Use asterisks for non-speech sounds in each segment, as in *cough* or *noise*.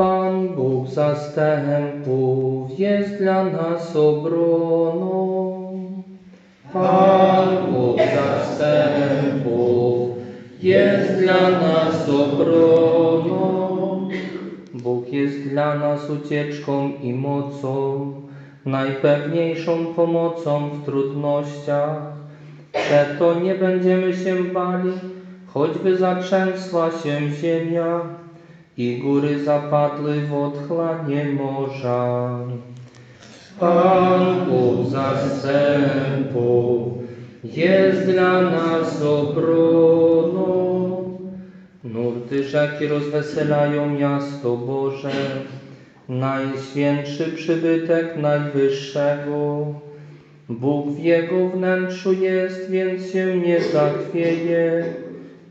Pan Bóg zastępów jest dla nas obroną. Pan Bóg zastępów jest dla nas obroną. Bóg jest dla nas ucieczką i mocą, najpewniejszą pomocą w trudnościach. Przeto nie będziemy się bali, choćby zatrzęsła się ziemia i góry zapadły w odchlanie morza. Pan Bóg zastępów jest dla nas obroną. Nurty rzeki rozweselają miasto Boże, najświętszy przybytek Najwyższego. Bóg w jego wnętrzu jest, więc się nie zachwieje.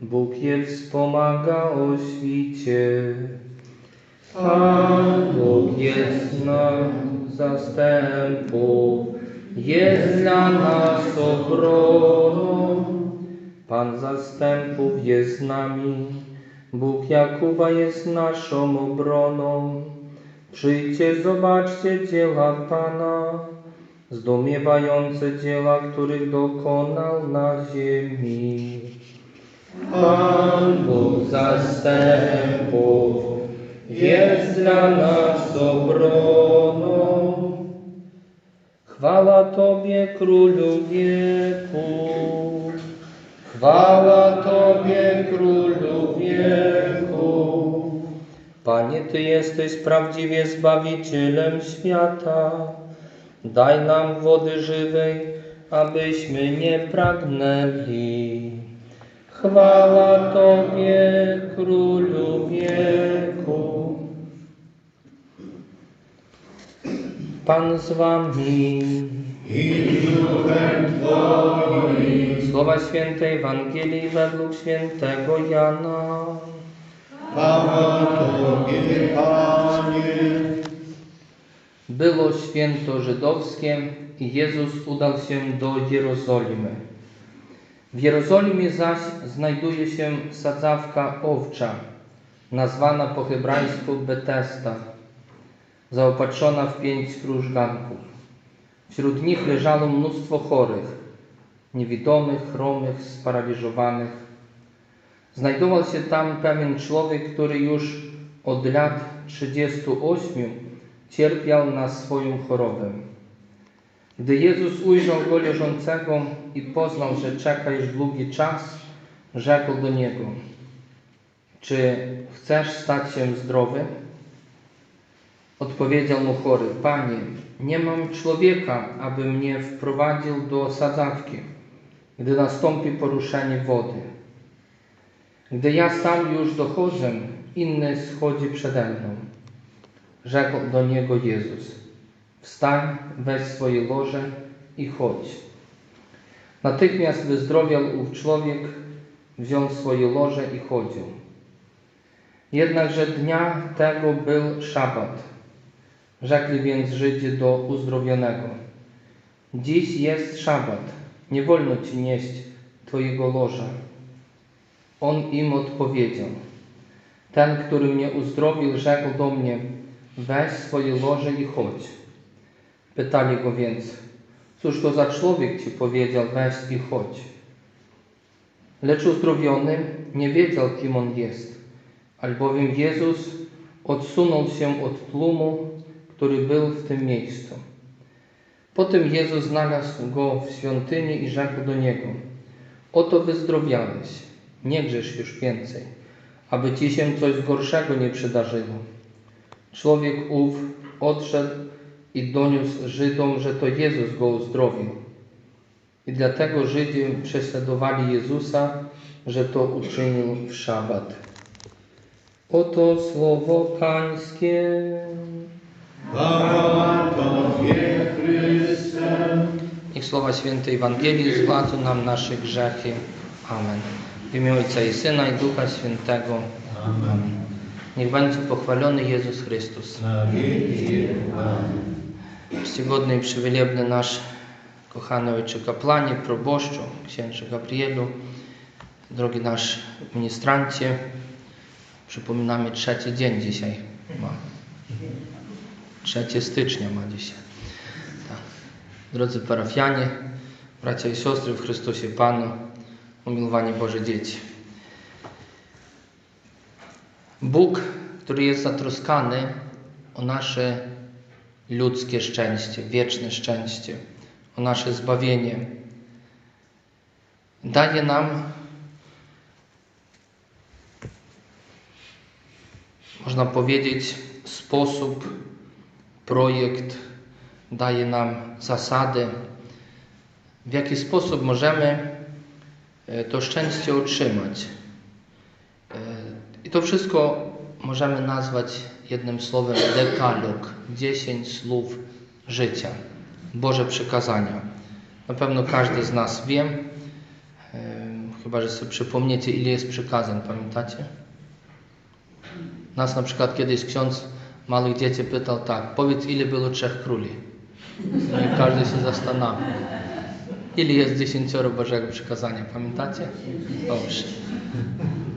Bóg je wspomaga o świcie. Pan Bóg jest nam zastępów, jest dla nas obroną. Pan zastępów jest z nami, Bóg Jakuba jest naszą obroną. Przyjdźcie, zobaczcie dzieła Pana, zdumiewające dzieła, których dokonał na ziemi. Pan Bóg zastępów jest dla nas obroną. Chwała Tobie, Królu wieków. Chwała Tobie, Królu wieków. Panie, Ty jesteś prawdziwie Zbawicielem świata. Daj nam wody żywej, abyśmy nie pragnęli. Chwała Tobie, Królu wieku. Pan z Wami. i Twoim. Słowa Świętej Ewangelii według świętego Jana. Chwała Tobie, Panie. Było święto żydowskie i Jezus udał się do Jerozolimy. W Jerozolimie zaś znajduje się sadzawka owcza, nazwana po hebrajsku Betesda, zaopatrzona w pięć krużganków. Wśród nich leżało mnóstwo chorych, niewidomych, chromych, sparaliżowanych. Znajdował się tam pewien człowiek, który już od lat 38 cierpiał na swoją chorobę. Gdy Jezus ujrzał go leżącego i poznał, że czeka już długi czas, rzekł do niego: Czy chcesz stać się zdrowy? Odpowiedział mu chory: Panie, nie mam człowieka, aby mnie wprowadził do sadzawki, gdy nastąpi poruszenie wody. Gdy ja sam już dochodzę, inny schodzi przede mną. Rzekł do niego Jezus: Wstań, weź swoje loże i chodź. Natychmiast wyzdrowiał ów człowiek, wziął swoje loże i chodził. Jednakże dnia tego był szabat. Rzekli więc Żydzi do uzdrowionego: Dziś jest szabat, nie wolno ci nieść twojego loża. On im odpowiedział: Ten, który mnie uzdrowił, rzekł do mnie: Weź swoje loże i chodź. Pytali go więc: Cóż to za człowiek ci powiedział: Weź i chodź? Lecz uzdrowiony nie wiedział, kim on jest, albowiem Jezus odsunął się od tłumu, który był w tym miejscu. Potem Jezus znalazł go w świątyni i rzekł do niego: Oto wyzdrowiałeś, nie grzesz już więcej, aby ci się coś gorszego nie przydarzyło. Człowiek ów odszedł i doniósł Żydom, że to Jezus go uzdrowił. I dlatego Żydzi prześladowali Jezusa, że to uczynił w szabat. Oto słowo Pańskie. Chwała Tobie, Chryste. Niech słowa świętej Ewangelii zgładzą nam nasze grzechy. Amen. W imię Ojca i Syna i Ducha Świętego. Amen. Niech będzie pochwalony Jezus Chrystus. Amen. Czcigodny i przywilebny nasz kochany Ojcze Kaplanie, proboszczu, księże Gabrielu, drogi nasz ministrancie, przypominamy trzeci dzień dzisiaj Ma. 3 stycznia ma dzisiaj. Tak. Drodzy parafianie, bracia i siostry w Chrystusie Panu, umiłowanie Boże dzieci. Bóg, który jest zatroskany o nasze ludzkie szczęście, wieczne szczęście, o nasze zbawienie, daje nam, można powiedzieć, sposób, projekt, daje nam zasady, w jaki sposób możemy e, to szczęście otrzymać. E, I to wszystko możemy nazwać jednym słowem dekalog, 10 słów życia, Boże przykazania. Na pewno każdy z nas wie, chyba że sobie przypomniecie, ile jest przykazań, pamiętacie? Nas na przykład kiedyś ksiądz małych dzieci pytał tak, powiedz ile było trzech króli. No i każdy się zastanawia. Ile jest dziesięcioro Bożego przykazania, pamiętacie? Dobrze.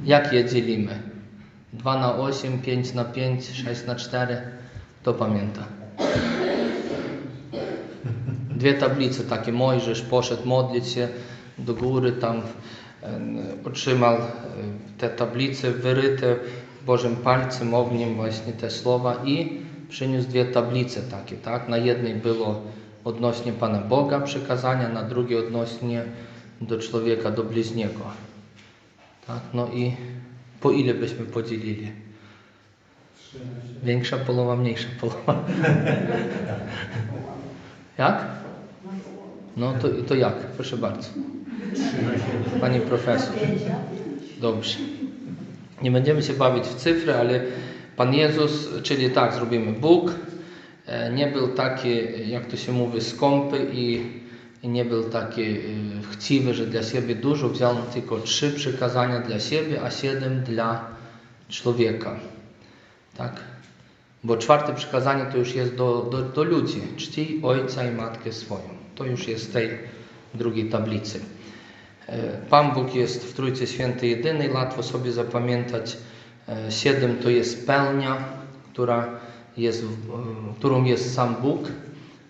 Jak je dzielimy? 2 na 8, 5 na 5, 6 na 4. To pamięta. Dwie tablice takie. Mojżesz poszedł modlić się do góry, tam e, otrzymał e, te tablice wyryte Bożym palcem, ogniem właśnie te słowa i przyniósł dwie tablice takie, tak? Na jednej było odnośnie Pana Boga przekazania, na drugiej odnośnie do człowieka, do bliźniego. Tak? No i po ile byśmy podzielili? Większa połowa, mniejsza połowa. *laughs* Jak? No to, to jak? Proszę bardzo. Pani profesor. Dobrze. Nie będziemy się bawić w cyfry, ale Pan Jezus, czyli tak zrobimy, Bóg e, nie był taki, jak to się mówi, skąpy i, i nie był taki e, chciwy, że dla siebie dużo, wziął tylko trzy przykazania dla siebie, a siedem dla człowieka. Tak? Bo czwarte przykazanie to już jest do, do, do ludzi. Czcij ojca i matkę swoją. To już jest z tej drugiej tablicy. E, Pan Bóg jest w Trójcy Świętej jedynej, łatwo sobie zapamiętać. E, Siedem to jest pełnia, która jest, w- którą jest sam Bóg,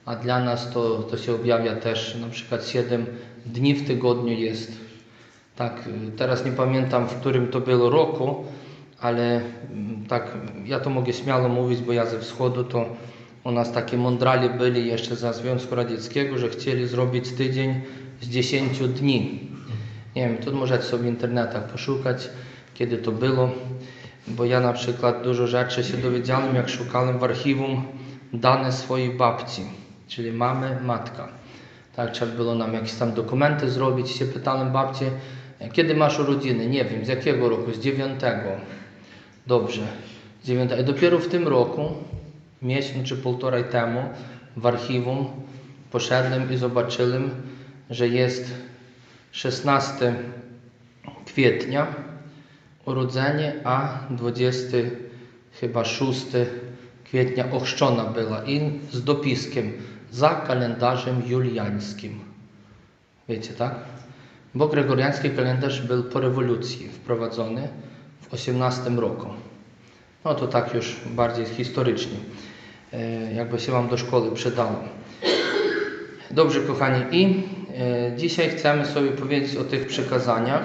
a dla nas to, to się objawia też na przykład siedem dni w tygodniu jest. Tak, teraz nie pamiętam w którym to było roku, ale mm, tak, ja to mogę śmiało mówić, bo ja ze wschodu to u nas takie mądrali byli jeszcze za Związku Radzieckiego, że chcieli zrobić tydzień z 10 dni. Nie wiem, tu możecie sobie w internetach poszukać, kiedy to było, bo ja na przykład dużo rzeczy się dowiedziałem, jak szukałem w archiwum dane swojej babci, czyli mamy, matka. Tak, trzeba było nam jakieś tam dokumenty zrobić. Się pytałem babcię, kiedy masz urodziny? Nie wiem, z jakiego roku? Z dziewiątego. Dobrze. z dziewiątego. I dopiero w tym roku, miesiąc czy półtorej temu, w archiwum poszedłem i zobaczyłem, że jest 16 kwietnia urodzenie, a 20 chyba 6 kwietnia ochrzczona była i z dopiskiem za kalendarzem juliańskim. Wiecie, tak? Bo gregoriański kalendarz był po rewolucji wprowadzony w 18 roku. No to tak już bardziej historycznie, e, jakby się Wam do szkoły przydało. Dobrze, kochani, i e, dzisiaj chcemy sobie powiedzieć o tych przykazaniach.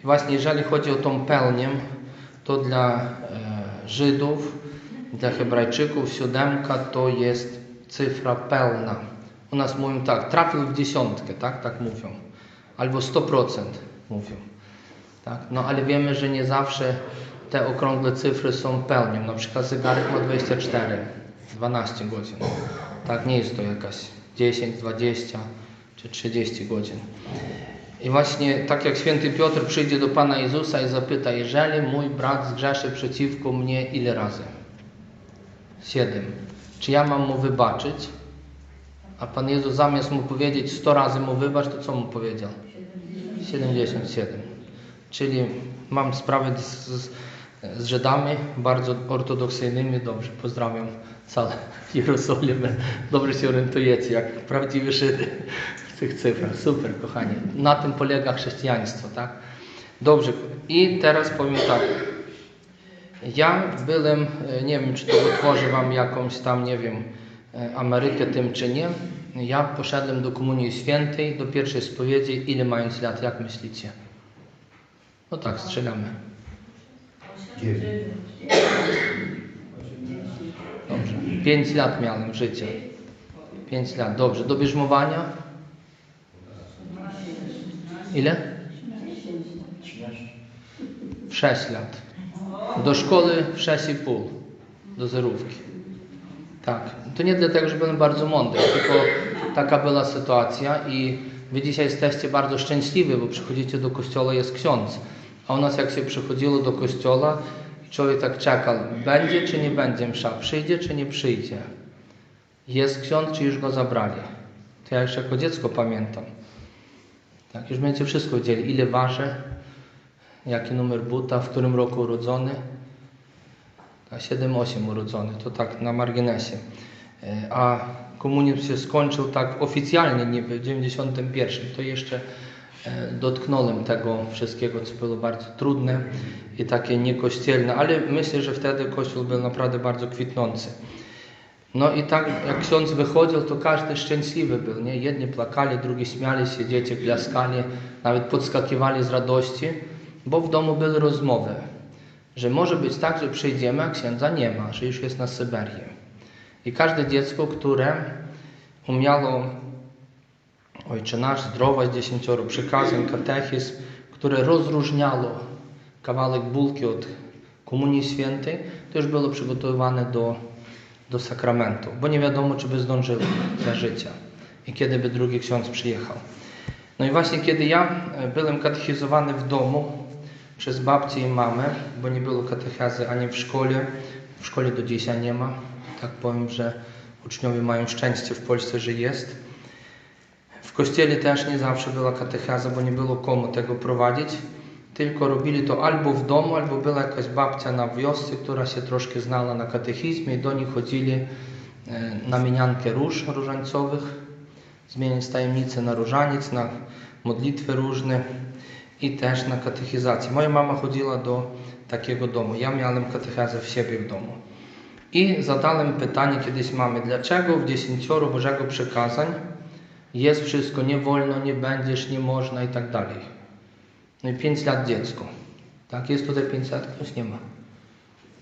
I właśnie jeżeli chodzi o tą pełnię, to dla e, Żydów, dla Hebrajczyków siódemka to jest cyfra pełna. U nas mówią tak, trafił w dziesiątkę, tak, tak mówią. Albo 100% mówią. Tak? No ale wiemy, że nie zawsze te okrągłe cyfry są pełnią. Na przykład zegarek ma 24, 12 godzin. Tak, nie jest to jakaś 10, 20 czy 30 godzin. I właśnie tak jak święty Piotr przyjdzie do Pana Jezusa i zapyta, jeżeli mój brat zgrzeszy przeciwko mnie ile razy? Siedem. Czy ja mam mu wybaczyć? A Pan Jezus zamiast mu powiedzieć 100 razy mu wybacz, to co mu powiedział? 77. Czyli mam sprawę z, z, z Żydami bardzo ortodoksyjnymi. Dobrze, pozdrawiam całe *laughs* Jerozolimę. Dobrze się orientujecie, jak prawdziwi Żydy w tych cyfrach. Super, kochani. Na tym polega chrześcijaństwo, tak? Dobrze. I teraz powiem tak. Ja byłem, e, nie wiem czy to utworzy Wam jakąś tam, nie wiem, e, Amerykę tym czy nie. Ja poszedłem do Komunii Świętej, do pierwszej spowiedzi. Ile mając lat, jak myślicie? No tak, strzelamy. Dobrze. 5 lat miałem życia. 5 lat, dobrze. Do bierzmowania? Ile? W 6 lat. Do szkoły w 6,5. Do zerówki. Tak. To nie dlatego, że byłem bardzo mądry, tylko taka była sytuacja i wy dzisiaj jesteście bardzo szczęśliwi, bo przychodzicie do kościoła, jest ksiądz. A u nas jak się przychodziło do kościoła, człowiek tak czekał, będzie czy nie będzie msza, przyjdzie czy nie przyjdzie. Jest ksiądz, czy już go zabrali. To ja jeszcze jako dziecko pamiętam. Tak, już będziecie wszystko wiedzieli, ile waży, jaki numer buta, w którym roku urodzony. A 7-8 urodzony, to tak na marginesie. E, A komunizm się skończył tak oficjalnie niby w 91. To jeszcze e, dotknąłem tego wszystkiego, co było bardzo trudne i takie niekościelne, ale myślę, że wtedy Kościół był naprawdę bardzo kwitnący. No i tak jak ksiądz wychodził, to każdy szczęśliwy był, nie? Jedni plakali, drugi śmiali się, dzieci klaskali, nawet podskakiwali z radości, bo w domu były rozmowy, że może być tak, że przyjdziemy, a księdza nie ma, że już jest na Syberii. I każde dziecko, które umiało Ojcze Nasz, zdrowość, dziesięcioro przykazań, katechizm, które rozróżniało kawałek bułki od Komunii Świętej, to już było przygotowywane do, do sakramentu, bo nie wiadomo, czy by zdążyło za życia i kiedy by drugi ksiądz przyjechał. No i właśnie kiedy ja e, byłem katechizowany w domu przez babcię i mamę, bo nie było katechezy ani w szkole, w szkole do dzisiaj nie ma, tak powiem, że uczniowie mają szczęście w Polsce, że jest. W kościele też nie zawsze była katecheza, bo nie było komu tego prowadzić. Tylko robili to albo w domu, albo była jakaś babcia na wiosce, która się troszkę znała na katechizmie i do nich chodzili e, na mieniankę róż różańcowych, zmieniać tajemnice na różaniec, na modlitwy różne i też na katechizację. Moja mama chodziła do takiego domu. Ja miałem katechezę w siebie w domu. I zadałem pytanie kiedyś mamy, dlaczego w dziesięcioro Bożego Przekazań jest wszystko, nie wolno, nie będziesz, nie można i tak dalej. No i 5 lat dziecko. Tak, jest tutaj 5 lat, ktoś nie ma.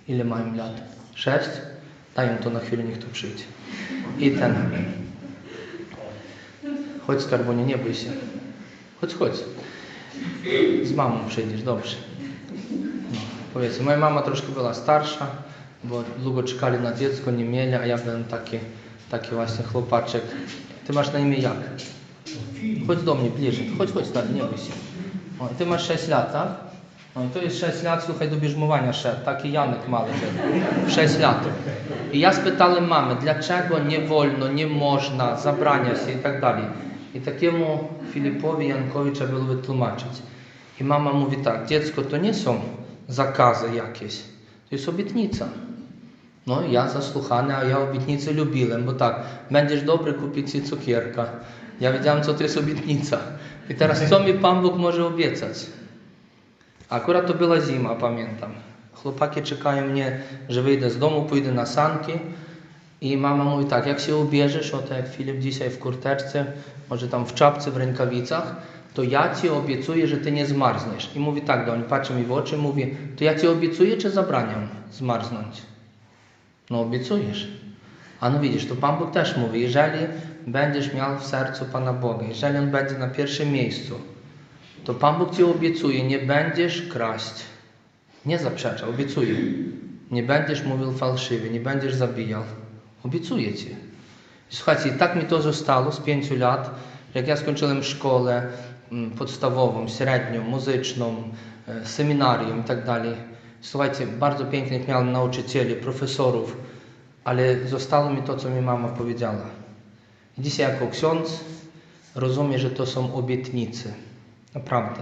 Ile mają lat? 6? Dają to na chwilę, niech tu przyjdzie. I ten. Chodź skarbonie, nie bój się. Chodź, chodź. Z mamą przyjdziesz, dobrze. No, powiedzmy, moja mama troszkę była starsza, bo długo czekali na dziecko, nie mieli, a ja byłem taki, taki właśnie chłopaczek. Ty masz na imię jak? Chodź do mnie bliżej. Chodź, chodź, stary, nie bój się. O, ty masz 6 lat, tak? No i to jest 6 lat, słuchaj, do bierzmowania szedł. Taki Janek mały był. 6 lat. I ja spytałem mamy, dlaczego nie wolno, nie można, zabrania się i tak dalej. I takiemu Filipowi Jankowi trzeba było wytłumaczyć. I mama mówi tak, dziecko, to nie są zakazy jakieś, to jest obietnica. No ja zasłuchany, a ja obietnicę lubiłem, bo tak, będziesz dobry, kupię ci cukierka. Ja wiedziałem, co to jest obietnica. I teraz co mi Pan Bóg może obiecać? Akurat to była zima, pamiętam. Chłopaki czekają mnie, że wyjdę z domu, pójdę na sanki i mama mówi tak, jak się ubierzesz, oto jak Filip dzisiaj w kurteczce, może tam w czapce, w rękawicach, to ja Ci obiecuję, że Ty nie zmarzniesz. I mówi tak do mnie, patrzy mi w oczy, mówi, to ja Ci obiecuję, czy zabraniam zmarznąć? No obiecujesz. A no widzisz, to Pan Bóg też mówi, jeżeli będziesz miał w sercu Pana Boga, jeżeli On będzie na pierwszym miejscu, to Pan Bóg Ci obiecuje, nie będziesz kraść. Nie zaprzecza, obiecuje. Nie będziesz mówił fałszywie, nie będziesz zabijał. Obiecuję Ci. Słuchajcie, i tak mi to zostało z pięciu lat, jak ja skończyłem szkołę mm, podstawową, średnią, muzyczną, e, seminarium i tak dalej. Słuchajcie, bardzo pięknych miałem nauczycieli, profesorów, ale zostało mi to, co mi mama powiedziała. Dzisiaj jako ksiądz rozumiem, że to są obietnice. Naprawdę.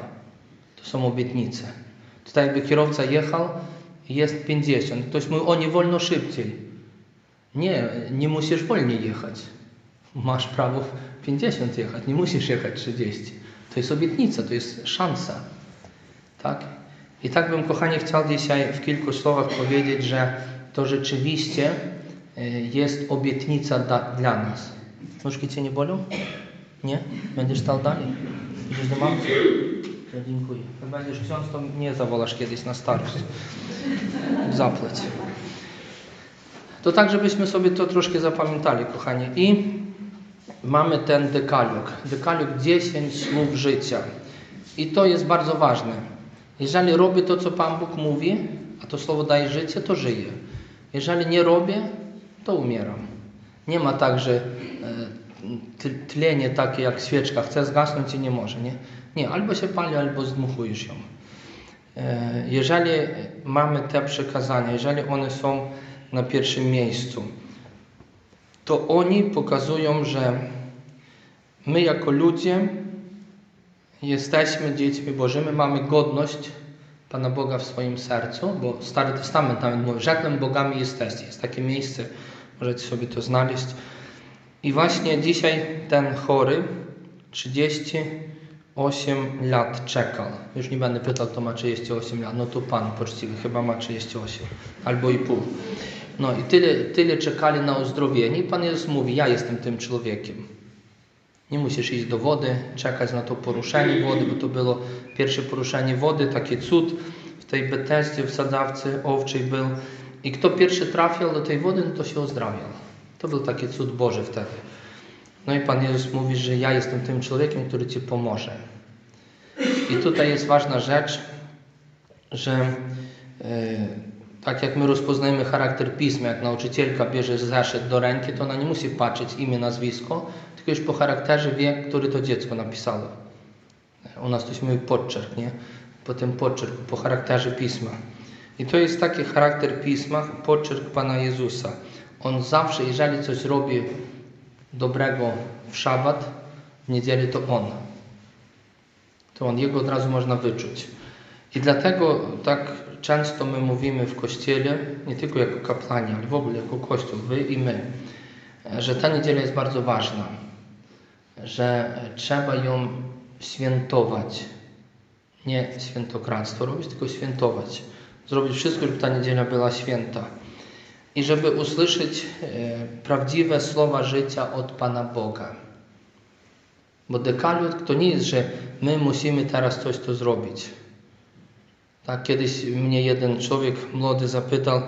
To są obietnice. Tutaj jakby kierowca jechał jest 50. Ktoś mówi, o nie wolno szybciej. Nie, nie musisz wolniej jechać. Masz prawo 50 jechać, nie musisz jechać 30. To jest obietnica, to jest szansa. Tak? I tak bym, kochani, chciał dzisiaj w kilku słowach powiedzieć, że to rzeczywiście y, jest obietnica dla nas. Nóżki Cię nie bolą? Nie? Będziesz stał dalej? Idziesz do mamy? Dziękuję. Jak będziesz ksiądz, to mnie zawolasz kiedyś na starość. Zapleć. To tak, żebyśmy sobie to troszkę zapamiętali, kochani. I mamy ten dekalog. Dekalog 10 słów życia. I to jest bardzo ważne. Jeżeli robię to, co Pan Bóg mówi, a to słowo daje życie, to żyję. Jeżeli nie robię, to umieram. Nie ma tak, że e, tlenie takie jak świeczka chce zgasnąć i nie może. Nie, nie albo się pali, albo zdmuchujesz ją. E, Jeżeli mamy te przekazania, jeżeli one są na pierwszym miejscu, to oni pokazują, że my jako ludzie jesteśmy dziećmi Bożymi, mamy godność Pana Boga w swoim sercu, bo Stary Testament nawet mówi, rzekłem bogami jesteście. Jest takie miejsce, możecie sobie to znaleźć. I właśnie dzisiaj ten chory 38 lat czekał. Już nie będę pytał, kto ma 38 lat. No to Pan poczciwy chyba ma 38 albo i pół. No i tyle, tyle czekali na uzdrowienie i Pan Jezus mówi, ja jestem tym człowiekiem. Nie musisz iść do wody, czekać na to poruszenie wody, bo to było pierwsze poruszenie wody, taki cud w tej Betesdzie, w sadzawce owczej był. I kto pierwszy trafiał do tej wody, no to się uzdrawiał. To był taki cud Boży wtedy. No i Pan Jezus mówi, że ja jestem tym człowiekiem, który Ci pomoże. I tutaj jest ważna rzecz, że e, tak jak my rozpoznajemy charakter pisma, jak nauczycielka bierze zeszyt do ręki, to ona nie musi patrzeć imię, nazwisko, tylko już po charakterze wie, który to dziecko napisało. U nas to się mówi podczerk, nie? Po charakterze pisma. I to jest taki charakter pisma, podczerk Pana Jezusa. On zawsze, jeżeli coś robi dobrego w szabat, w niedzielę, to On. To On, Jego od razu można wyczuć. I dlatego tak często my mówimy w Kościele, nie tylko jako kapłani, ale w ogóle jako Kościół, Wy i my, że ta niedziela jest bardzo ważna, że trzeba ją świętować. Nie świętokradztwo robić, tylko świętować. Zrobić wszystko, żeby ta niedziela była święta. I żeby usłyszeć e, prawdziwe słowa życia od Pana Boga. Bo dekalog to nie jest, że my musimy teraz coś tu zrobić. Tak, kiedyś mnie jeden człowiek młody zapytał,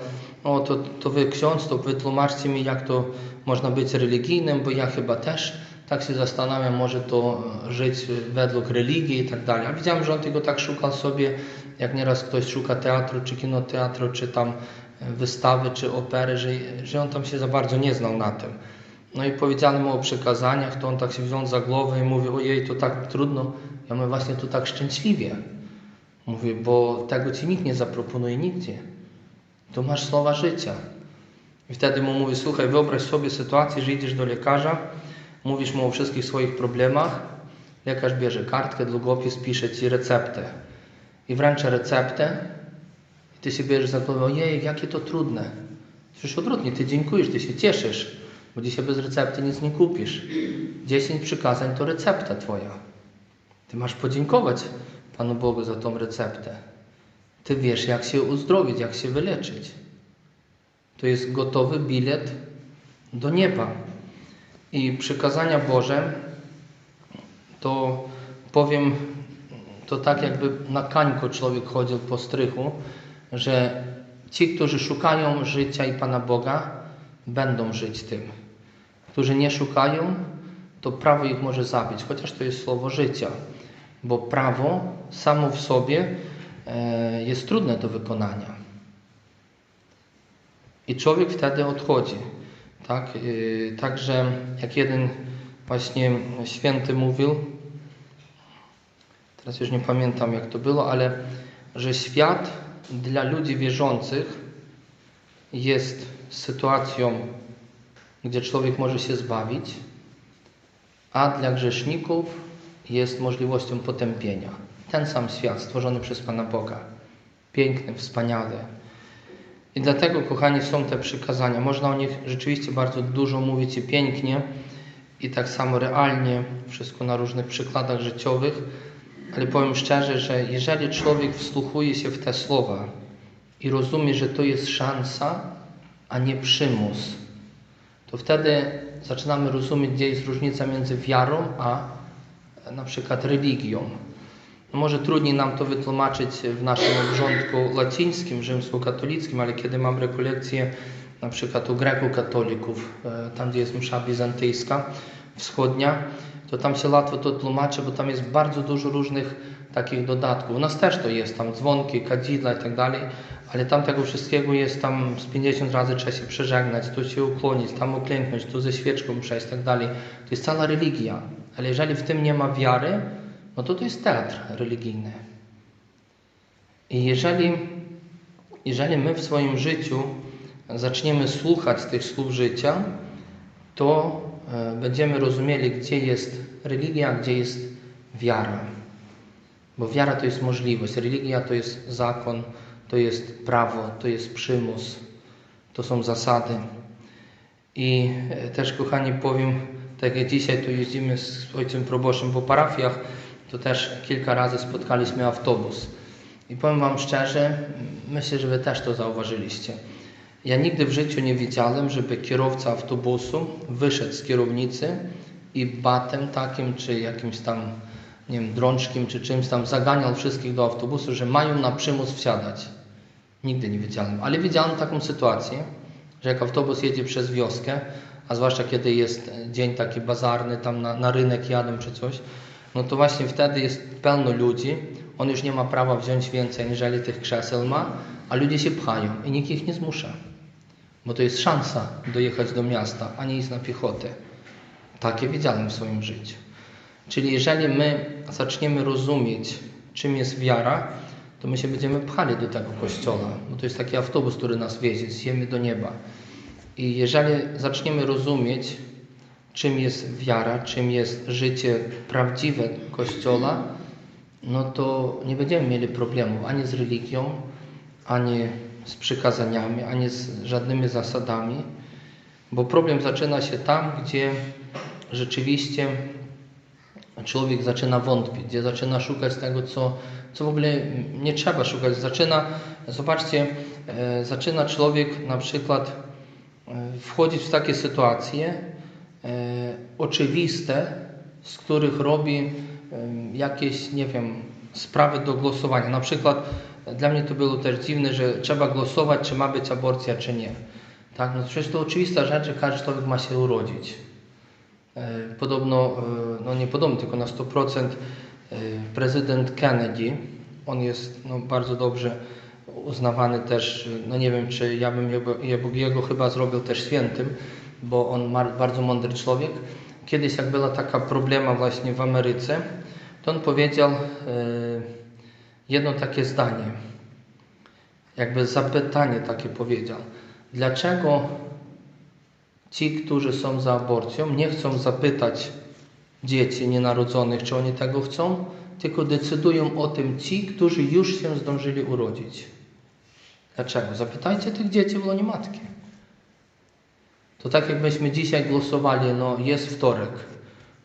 o to, to wy ksiądz, to wytłumaczcie mi, jak to można być religijnym, bo ja chyba też tak się zastanawiam, może to żyć według religii i tak dalej. A widziałem, że on tego tak szukał sobie, jak nieraz ktoś szuka teatru, czy kinoteatru, czy tam wystawy, czy opery, że, że on tam się za bardzo nie znał na tym. No i powiedziałem mu o przekazaniach, to on tak się wziął za głowę i mówi, ojej, to tak trudno. Ja mówię, właśnie to tak szczęśliwie. Mówię, bo tego ci nikt nie zaproponuje nigdzie. Tu masz słowa życia. I wtedy mu mówię, słuchaj, wyobraź sobie sytuację, że idziesz do lekarza, mówisz mu o wszystkich swoich problemach, lekarz bierze kartkę, długopis, pisze ci receptę i wręcza receptę i ty się bierzesz za głowę, ojej, jakie to trudne. Przecież odwrotnie, ty dziękujesz, ty się cieszysz, bo dzisiaj bez recepty nic nie kupisz. 10 przykazań to recepta twoja. Ty masz podziękować Panu Bogu za tą receptę. Ty wiesz, jak się uzdrowić, jak się wyleczyć. To jest gotowy bilet do nieba. I przykazania Boże to powiem, to tak jakby na kańko człowiek chodził po strychu, że ci, którzy szukają życia i Pana Boga, będą żyć tym. Którzy nie szukają, to prawo ich może zabić, chociaż to jest słowo życia, bo prawo samo w sobie e, jest trudne do wykonania. I człowiek wtedy odchodzi. Tak? Yy, Także jak jeden właśnie święty mówił, teraz już nie pamiętam jak to było, ale że świat dla ludzi wierzących jest sytuacją, gdzie człowiek może się zbawić, a dla grzeszników jest możliwością potępienia. Ten sam świat stworzony przez Pana Boga. Piękny, wspaniały. I dlatego, kochani, są te przykazania. Można o nich rzeczywiście bardzo dużo mówić i pięknie, i tak samo realnie, wszystko na różnych przykładach życiowych, ale powiem szczerze, że jeżeli człowiek wsłuchuje się w te słowa i rozumie, że to jest szansa, a nie przymus, to wtedy zaczynamy rozumieć, gdzie jest różnica między wiarą a na przykład religią. No może trudniej nam to wytłumaczyć w naszym obrządku łacińskim, rzymskokatolickim, ale kiedy mam rekolekcje na przykład u greko-katolików, e, tam gdzie jest msza bizantyjska, wschodnia, to tam się łatwo to tłumaczy, bo tam jest bardzo dużo różnych takich dodatków. U nas też to jest, tam dzwonki, kadzidła i tak dalej, ale tam tego wszystkiego jest tam z 50 razy trzeba się przeżegnać, tu się ukłonić, tam uklęknąć, tu ze świeczką przejść i tak dalej. To jest cała religia, ale jeżeli w tym nie ma wiary, no to to jest teatr religijny. I jeżeli, jeżeli my w swoim życiu zaczniemy słuchać tych słów życia, to e, będziemy rozumieli, gdzie jest religia, gdzie jest wiara. Bo wiara to jest możliwość, religia to jest zakon, to jest prawo, to jest przymus, to są zasady. I e, też, kochani, powiem, tak jak dzisiaj tu jeździmy z ojcem proboszczem po parafiach, to też kilka razy spotkaliśmy autobus. I powiem Wam szczerze, myślę, że Wy też to zauważyliście. Ja nigdy w życiu nie widziałem, żeby kierowca autobusu wyszedł z kierownicy i batem takim, czy jakimś tam, nie wiem, drączkiem, czy czymś tam zaganiał wszystkich do autobusu, że mają na przymus wsiadać. Nigdy nie widziałem. Ale widziałem taką sytuację, że jak autobus jedzie przez wioskę, a zwłaszcza kiedy jest dzień taki bazarny, tam na, na rynek jadą czy coś, no to właśnie wtedy jest pełno ludzi, on już nie ma prawa wziąć więcej, niżeli tych krzeseł ma, a ludzie się pchają i nikt ich nie zmusza. Bo to jest szansa dojechać do miasta, a nie iść na piechotę. Takie widziałem w swoim życiu. Czyli jeżeli my zaczniemy rozumieć, czym jest wiara, to my się będziemy pchali do tego kościoła, bo to jest taki autobus, który nas wiezie z ziemi do nieba. I jeżeli zaczniemy rozumieć, czym jest wiara, czym jest życie prawdziwe Kościoła, no to nie będziemy mieli problemu ani z religią, ani z przykazaniami, ani z żadnymi zasadami, bo problem zaczyna się tam, gdzie rzeczywiście człowiek zaczyna wątpić, gdzie zaczyna szukać tego, co, co w ogóle nie trzeba szukać. Zaczyna, zobaczcie, e, zaczyna człowiek na przykład wchodzić w takie sytuacje, e, oczywiste, z których robi e, jakieś, nie wiem, sprawy do głosowania. Na przykład e, dla mnie to było też dziwne, że trzeba głosować, czy ma być aborcja, czy nie. Tak, no przecież to oczywista rzecz, że każdy człowiek ma się urodzić. E, Podobno, e, no nie podobno, tylko na 100% e, prezydent Kennedy, on jest no, bardzo dobrze uznawany też, no nie wiem, czy ja bym jego, jego- jego chyba zrobił też świętym, bo on bardzo mądry człowiek. Kiedyś jak była taka problema właśnie w Ameryce, to on powiedział e, jedno takie zdanie, jakby zapytanie takie powiedział. Dlaczego ci, którzy są za aborcją, nie chcą zapytać dzieci nienarodzonych, czy oni tego chcą, tylko decydują o tym ci, którzy już się zdążyli urodzić. Dlaczego? Zapytajcie tych dzieci w łonie matki. To tak jakbyśmy dzisiaj głosowali, no jest wtorek,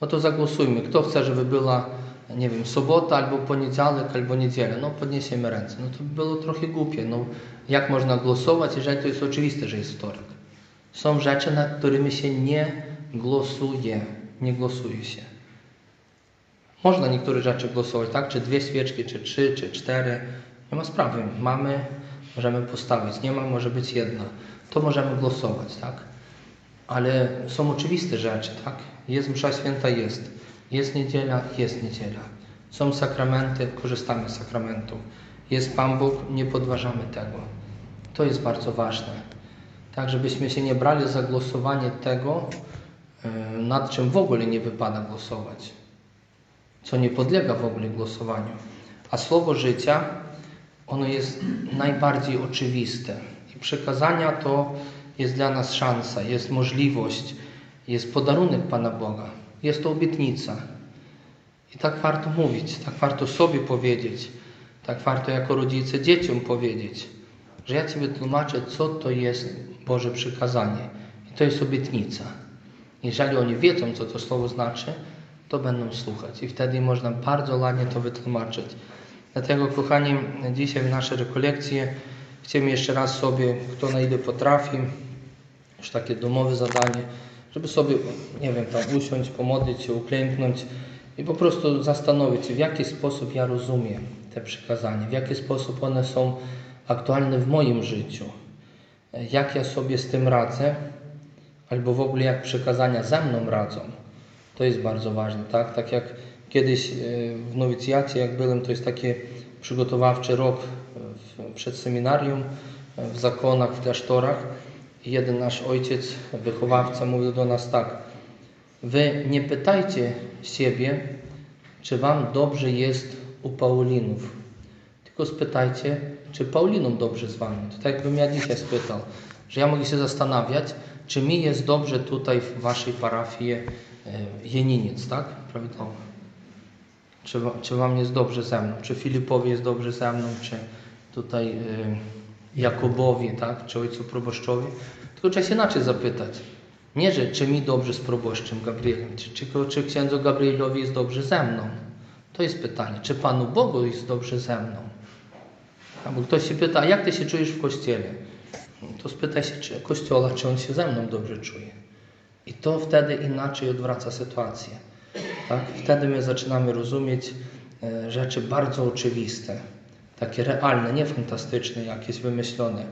no to zagłosujmy. Kto chce, żeby była, nie wiem, sobota, albo poniedziałek, albo niedziela, no podniesiemy ręce. No to by było trochę głupie. No jak można głosować, jeżeli to jest oczywiste, że jest wtorek? Są rzeczy, nad którymi się nie głosuje. Nie głosuje się. Można niektóre rzeczy głosować, tak? Czy dwie świeczki, czy trzy, czy cztery. Nie ma sprawy. Mamy, możemy postawić. Nie ma, może być jedna. To możemy głosować, tak? Ale są oczywiste rzeczy, tak? Jest msza święta, jest. Jest niedziela, jest niedziela. Są sakramenty, korzystamy z sakramentów. Jest Pan Bóg, nie podważamy tego. To jest bardzo ważne. Tak, żebyśmy się nie brali za głosowanie tego, yy, nad czym w ogóle nie wypada głosować. Co nie podlega w ogóle głosowaniu. A słowo życia, ono jest najbardziej oczywiste. I przekazania to jest dla nas szansa, jest możliwość, jest podarunek Pana Boga, jest to obietnica. I tak warto mówić, tak warto sobie powiedzieć, tak warto jako rodzice dzieciom powiedzieć, że ja Ci wytłumaczę, co to jest Boże przykazanie. I to jest obietnica. Jeżeli oni wiedzą, co to słowo znaczy, to będą słuchać. I wtedy można bardzo ładnie to wytłumaczyć. Dlatego, kochani, dzisiaj w naszej rekolekcji chcemy jeszcze raz sobie, kto na ile potrafi, już takie domowe zadanie, żeby sobie, nie wiem, tam usiąść, pomodlić się, uklęknąć i po prostu zastanowić się, w jaki sposób ja rozumiem te przykazania, w jaki sposób one są aktualne w moim życiu, jak ja sobie z tym radzę, albo w ogóle jak przykazania ze mną radzą. To jest bardzo ważne, tak? Tak jak kiedyś e, w nowicjacie, jak byłem, to jest taki przygotowawczy rok w, przed seminarium, e, w zakonach, w klasztorach. Jeden nasz ojciec, wychowawca, mówił do nas tak: Wy nie pytajcie siebie, czy wam dobrze jest u Paulinów, tylko spytajcie, czy Paulinom dobrze z wami. To tak jakbym ja dzisiaj spytał, że ja mogę się zastanawiać, czy mi jest dobrze tutaj w waszej parafii e, Jeniniec, tak? Prawidłowo. Czy, czy wam jest dobrze ze mną? Czy Filipowi jest dobrze ze mną? Czy tutaj y, Jakubowi, tak? Czy ojcu proboszczowi? Tylko trzeba się inaczej zapytać. Nie, że czy mi dobrze z proboszczem Gabrielem, czy, czy, czy księdzu Gabrielowi jest dobrze ze mną. To jest pytanie. Czy Panu Bogu jest dobrze ze mną? Albo ktoś się pyta, jak ty się czujesz w kościele? To spytaj się czy kościoła, czy on się ze mną dobrze czuje. I to wtedy inaczej odwraca sytuację. Tak? Wtedy my zaczynamy rozumieć e, rzeczy bardzo oczywiste, takie realne, nie fantastyczne, jakieś wymyślone.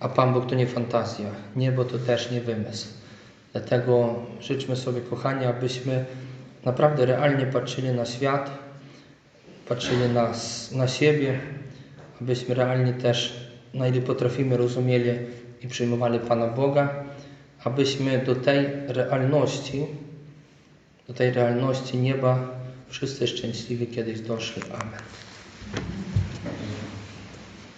A Pan Bóg to nie fantazja, niebo to też nie wymysł. Dlatego życzmy sobie, kochani, abyśmy naprawdę realnie patrzyli na świat, patrzyli na, na siebie, abyśmy realnie też, na ile potrafimy, rozumieli i przyjmowali Pana Boga, abyśmy do tej realności, do tej realności nieba wszyscy szczęśliwi kiedyś doszli. Amen.